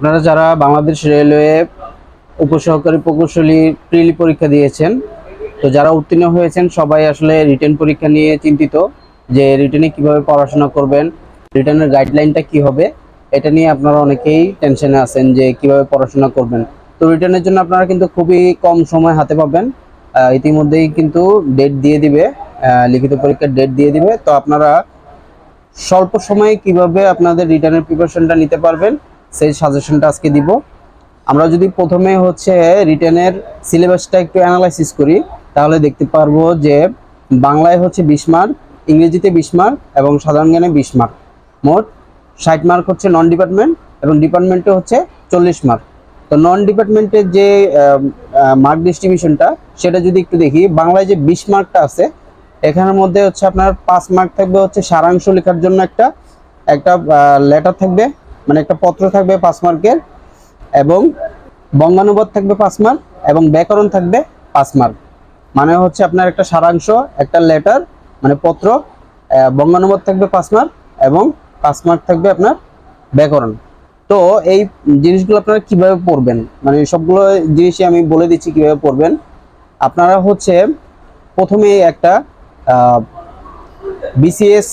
আপনারা যারা বাংলাদেশ রেলওয়ে উপসহকারী প্রকৌশলী প্রিলি পরীক্ষা দিয়েছেন, তো যারা উত্তীর্ণ হয়েছেন, সবাই আসলে রিটার্ন পরীক্ষা নিয়ে চিন্তিত যে রিটেনে কীভাবে পড়াশোনা করবেন রিটার্নের গাইডলাইনটা কি হবে, এটা নিয়ে আপনারা অনেকেই টেনশনে আছেন যে কীভাবে পড়াশোনা করবেন। তো রিটার্নের জন্য আপনারা কিন্তু খুবই কম সময় হাতে পাবেন। ইতিমধ্যেই কিন্তু ডেট দিয়ে দিবে লিখিত পরীক্ষার ডেট দিয়ে দিবে। তো আপনারা স্বল্প সময়ে কীভাবে আপনাদের রিটার্নের প্রিপারেশনটা নিতে পারবেন সেই সাজেশনটা আজকে দিব। আমরা যদি প্রথমে হচ্ছে রিটার্নের সিলেবাসটা একটু অ্যানালাইসিস করি, তাহলে দেখতে পারব যে বাংলায় হচ্ছে বিশ মার্ক ইংরেজিতে বিশ মার্ক এবং সাধারণ জ্ঞানে বিশ মার্ক মোট ষাট মার্ক হচ্ছে নন ডিপার্টমেন্ট এবং ডিপার্টমেন্টে হচ্ছে চল্লিশ মার্ক তো নন ডিপার্টমেন্টের যে মার্ক ডিস্ট্রিবিউশনটা সেটা যদি একটু দেখি, বাংলায় যে বিশ মার্কটা আছে, এখানের মধ্যে হচ্ছে আপনার পাঁচ মার্ক থাকবে হচ্ছে সারাংশ লেখার জন্য একটা একটা লেটার থাকবে। মানে একটা পত্র থাকবে পাঁচ মার্কের এবং বঙ্গানুবাদ থাকবে পাঁচ মার্ক এবং ব্যাকরণ থাকবে পাঁচ মার্ক। মানে হচ্ছে আপনার একটা সারাংশ, একটা লেটার মানে পত্র বঙ্গানুবাদ থাকবে পাঁচ মার্ক এবং পাঁচ মার্ক থাকবে আপনার ব্যাকরণ। তো এই জিনিসগুলো আপনারা কীভাবে পড়বেন? মানে সবগুলো জিনিসই আমি বলে দিচ্ছি কীভাবে পড়বেন। আপনারা হচ্ছে প্রথমে একটা বিসিএস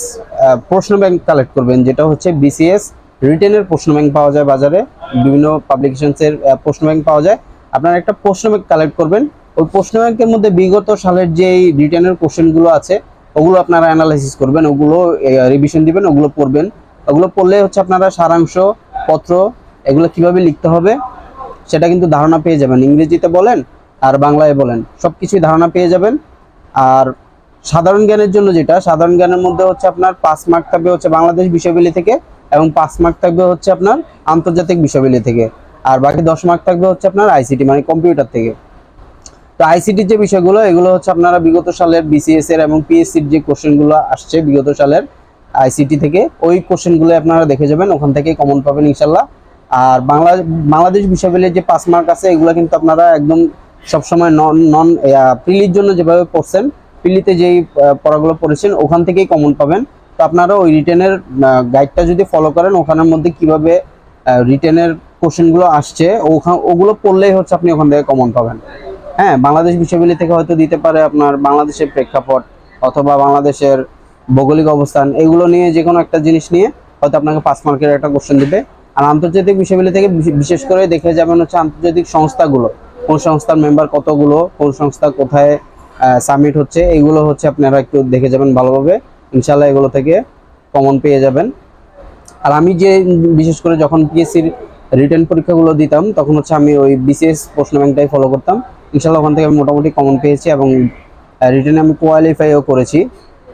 প্রশ্ন ব্যাংক কালেক্ট করবেন, যেটা হচ্ছে বিসিএস রিটেনের প্রশ্ন ব্যাংক পাওয়া যায় বাজারে, বিভিন্ন পাবলিকেশনসের প্রশ্ন ব্যাংক পাওয়া যায়। আপনারা একটা প্রশ্ন ব্যাংক কালেক্ট করবেন। ওই প্রশ্ন ব্যাংকের মধ্যে বিগত সালের যে রিটেনের কোশ্চেনগুলো আছে, ওগুলো আপনারা অ্যানালাইসিস করবেন, ওগুলো রিভিশন দিবেন, ওগুলো পড়বেন। ওগুলো পড়লে হচ্ছে আপনারা সারাংশ, পত্র, এগুলো কীভাবে লিখতে হবে, সেটা কিন্তু ধারণা পেয়ে যাবেন। ইংরেজিতে বলেন, আর বাংলায় বলেন সব কিছুই ধারণা পেয়ে যাবেন। আর সাধারণ জ্ঞানের জন্য যেটা, সাধারণ জ্ঞানের মধ্যে হচ্ছে আপনার পাঁচ মার্ক থাকবে হচ্ছে বাংলাদেশ বিষয়বিলি থেকে। এবং পাঁচ মার্ক থাকবে হচ্ছে আপনার আন্তর্জাতিক বিষয়বিলি থেকে। আর বাকি দশ মার্ক থাকবে হচ্ছে আপনার আইসিটি মানে কম্পিউটার থেকে। তো আইসিটির যে বিষয়গুলো, এগুলো হচ্ছে আপনারা বিগত সালের বিসিএস এর এবং পিএসসির যে কোশ্চেনগুলো আসছে বিগত সালের আইসিটি থেকে, ওই কোশ্চেনগুলো আপনারা দেখে যাবেন। ওখান থেকে কমন পাবেন ইনশাল্লাহ। আর বাংলা, বাংলাদেশ বিষয়বিলির যে পাঁচ মার্ক আছে, এগুলো কিন্তু আপনারা একদম সবসময় নন নন প্রিলির জন্য যেভাবে পড়ছেন পিলিতে যেই পড়াগুলো পড়েছেন, ওখান থেকেই কমন পাবেন। তো আপনারা ওই রিটেনের গাইডটা যদি ফলো করেন, ওখানের মধ্যে কীভাবে রিটেনের কোশ্চেনগুলো আসছে ওখান ওগুলো পড়লেই হচ্ছে আপনি ওখান থেকে কমন পাবেন। হ্যাঁ বাংলাদেশ বিশ্ববিদ্যালয় থেকে হয়তো দিতে পারে আপনার বাংলাদেশের প্রেক্ষাপট অথবা বাংলাদেশের ভৌগোলিক অবস্থান, এগুলো নিয়ে যে কোনো একটা জিনিস নিয়ে হয়তো আপনাকে পাঁচ মার্কের একটা কোশ্চেন দিবে। আর আন্তর্জাতিক বিশ্ববিদ্যালয় থেকে বিশেষ করে দেখে যাবেন হচ্ছে আন্তর্জাতিক সংস্থাগুলো, কোন সংস্থার মেম্বার কতগুলো, কোন সংস্থা কোথায় সাবমিট হচ্ছে, এগুলো হচ্ছে আপনারা একটু দেখে যাবেন ভালোভাবে। ইনশাল্লাহ এগুলো থেকে কমন পেয়ে যাবেন। আর আমি যে বিশেষ করে যখন পিএসসির রিটার্ন পরীক্ষাগুলো দিতাম, তখন হচ্ছে আমি ওই বিসিএস প্রশ্ন ব্যাংকটাই ফলো করতাম। ইনশাল্লাহ ওখান থেকে আমি মোটামুটি কমন পেয়েছি এবং রিটার্নে আমি কোয়ালিফাইও করেছি।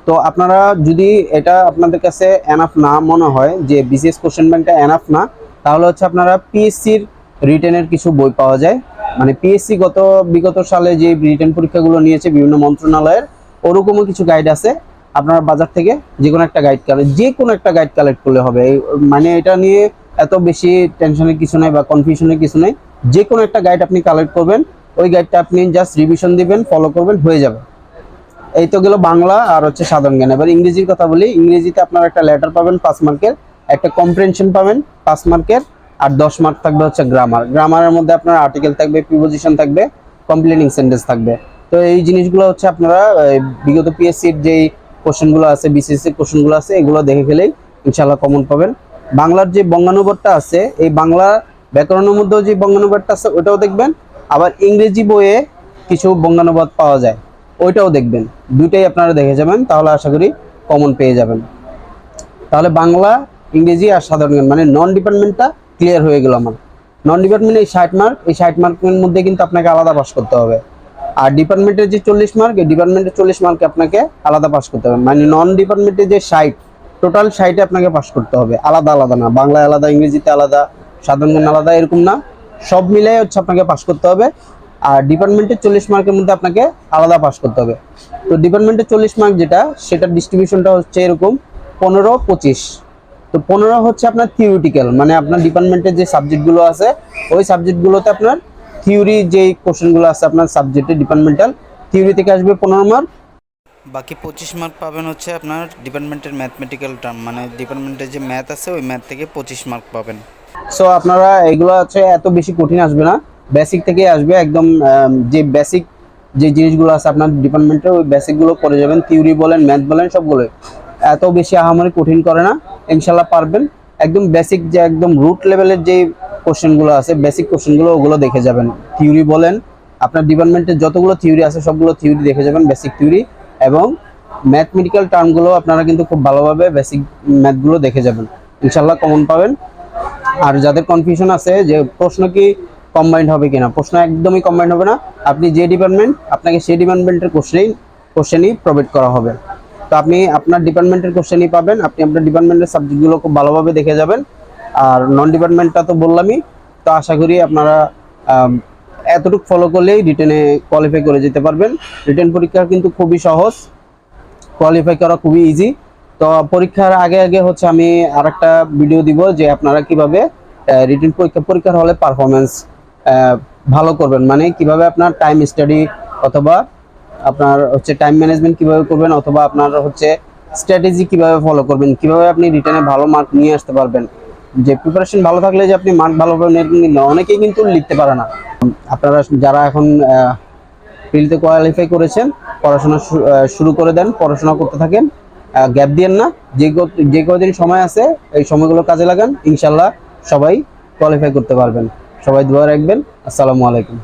তো আপনারা যদি এটা আপনাদের কাছে এনাফ না মনে হয়, যে বিসিএস কোশ্চেন ব্যাংকটা এনাফ না, তাহলে হচ্ছে আপনারা পিএসসির রিটার্নের কিছু বই পাওয়া যায়। মানে পিএসসি গত, বিগত সালে যে রিটার্ন পরীক্ষাগুলো নিয়েছে বিভিন্ন মন্ত্রণালয়ের, ওরকমও কিছু গাইড আছে। আপনারা বাজার থেকে যে কোনো একটা গাইড কালেক্ট যে কোনো একটা গাইড কালেক্ট করলে হবে। মানে এটা নিয়ে এত বেশি টেনশনের কিছু নাই বা কনফিউশনের কিছু নেই। যে কোনো একটা গাইড আপনি কালেক্ট করবেন, ওই গাইডটা আপনি জাস্ট রিভিশন দিবেন ফলো করবেন, হয়ে যাবে। এই তো গেল বাংলা আর হচ্ছে সাধারণ জ্ঞান। এবার ইংরেজির কথা বলি, ইংরেজিতে আপনার একটা লেটার পাবেন, পাঁচ মার্কের। একটা কম্প্রেনশন পাবেন, পাঁচ মার্কের আর দশ মার্ক থাকবে হচ্ছে গ্রামার গ্রামারের মধ্যে আপনার আর্টিকেল থাকবে প্রিপোজিশন থাকবে কমপ্লেনিং সেন্টেন্স থাকবে। তো এই জিনিসগুলো হচ্ছে আপনারা বিগত পিএসসির যেই কোশ্চেনগুলো আছে বিসিএসসি কোশ্চেনগুলো আছে, এগুলো দেখে গেলেই ইনশাল্লাহ কমন পাবেন। বাংলার যে বঙ্গানুবাদটা আছে, এই বাংলা ব্যাকরণের মধ্যেও যে বঙ্গানুবাদটা আছে ওটাও দেখবেন। আবার ইংরেজি বইয়ে কিছু বঙ্গানুবাদ পাওয়া যায়, ওইটাও দেখবেন। দুইটাই আপনারা দেখে যাবেন, তাহলে আশা করি কমন পেয়ে যাবেন। তাহলে বাংলা, ইংরেজি আর সাধারণ জ্ঞান মানে নন ডিপার্টমেন্টটা ক্লিয়ার হয়ে গেল আমার। নন ডিপার্টমেন্ট এই ষাট মার্ক এই ষাট মার্কের মধ্যে কিন্তু আপনাকে আলাদা পাস করতে হবে। আর ডিপার্টমেন্টের যে চল্লিশ মার্ক এই ডিপার্টমেন্টের চল্লিশ মার্কে আপনাকে আলাদা পাস করতে হবে। মানে নন ডিপার্টমেন্টের যে ষাট টোটাল ষাটে আপনাকে পাস করতে হবে। আলাদা আলাদা না। বাংলায় আলাদা, ইংরেজিতে আলাদা, সাধারণ আলাদা, এরকম না। সব মিলাই হচ্ছে আপনাকে পাস করতে হবে। আর ডিপার্টমেন্টের চল্লিশ মার্কের মধ্যে আপনাকে আলাদা পাস করতে হবে। তো ডিপার্টমেন্টের চল্লিশ মার্ক যেটা, সেটার ডিস্ট্রিবিউশনটা হচ্ছে এরকম পনেরো, পঁচিশ। তো পনেরো হচ্ছে আপনার থিওরিটিক্যাল মানে আপনার ডিপার্টমেন্টের যে সাবজেক্টগুলো আছে, ওই সাবজেক্টগুলোতে আপনার থিওরি যেই কোশ্চেনগুলো আছে আপনার সাবজেক্টে ডিপার্টমেন্টাল থিওরি থেকে আসবে পনেরো মার্ক বাকি পঁচিশ মার্ক পাবেন হচ্ছে আপনার ডিপার্টমেন্টের ম্যাথমেটিক্যাল টার্ম মানে ডিপার্টমেন্টের যে ম্যাথ আছে ওই ম্যাথ থেকে পঁচিশ মার্ক পাবেন। সো আপনারা এগুলো হচ্ছে এত বেশি কঠিন আসবে না। বেসিক থেকে আসবে একদম যে বেসিক যে জিনিসগুলো আছে আপনার ডিপার্টমেন্টে ওই বেসিকগুলো করে যাবেন। থিওরি বলেন ম্যাথ বলেন সবগুলো এত বেশি আহামরি কঠিন করে না। ইনশাল্লাহ পারবেন। একদম বেসিক যে একদম রুট লেভেলের যে কোশ্চেনগুলো আছে বেসিক কোশ্চেনগুলো ওগুলো দেখে যাবেন। থিওরি বলেন, আপনার ডিপার্টমেন্টের যতগুলো থিওরি আছে, সবগুলো থিওরি দেখে যাবেন বেসিক থিওরি এবং ম্যাথমেটিক্যাল টার্মগুলো আপনারা কিন্তু খুব ভালোভাবে বেসিক ম্যাথগুলো দেখে যাবেন। ইনশাল্লাহ কমন পাবেন। আর যাদের কনফিউশন আছে, যে প্রশ্ন কি কম্বাইন্ড হবে কিনা, প্রশ্ন একদমই কম্বাইন্ড হবে না। আপনি যে ডিপার্টমেন্ট আপনাকে সেই ডিপার্টমেন্টের কোশ্চেনই কোশ্চেনই প্রোভাইড করা হবে। তো আপনি আপনার ডিপার্টমেন্টের কোশ্চেনই পাবেন, আপনি আপনার ডিপার্টমেন্টের সাবজেক্টগুলো খুব ভালোভাবে দেখে যাবেন। আর নন ডিপার্টমেন্টটা তো বললামই, তো আশা করি আপনারা এতটুকু ফলো করলেই রিটেনে কোয়ালিফাই করে যেতে পারবেন। রিটেন পরীক্ষা কিন্তু খুবই সহজ কোয়ালিফাই করা খুবই ইজি তো পরীক্ষার আগে আগে হচ্ছে আমি আরেকটা ভিডিও দিব যে আপনারা কীভাবে রিটেন পরীক্ষা, পরীক্ষার হলে পারফরমেন্স ভালো করবেন। মানে কীভাবে আপনার টাইম স্টাডি অথবা আপনার হচ্ছে টাইম ম্যানেজমেন্ট কীভাবে করবেন অথবা আপনার হচ্ছে স্ট্র্যাটেজি কীভাবে ফলো করবেন, কীভাবে আপনি রিটার্নে ভালো মার্ক নিয়ে আসতে পারবেন। যে প্রিপারেশন ভালো থাকলে যে আপনি মার্ক ভালো পাবেন কিন্তু অনেকেই কিন্তু লিখতে পারে না। আপনারা যারা এখন ফিল্ডে কোয়ালিফাই করেছেন, পড়াশোনা শুরু করে দেন, পড়াশোনা করতে থাকেন গ্যাপ দিয়েন না। যে যে কদিন সময় আছে, এই সময়গুলো কাজে লাগান। ইনশাল্লাহ সবাই কোয়ালিফাই করতে পারবেন। সবাই দোয়া রাখবেন। আসসালামু আলাইকুম।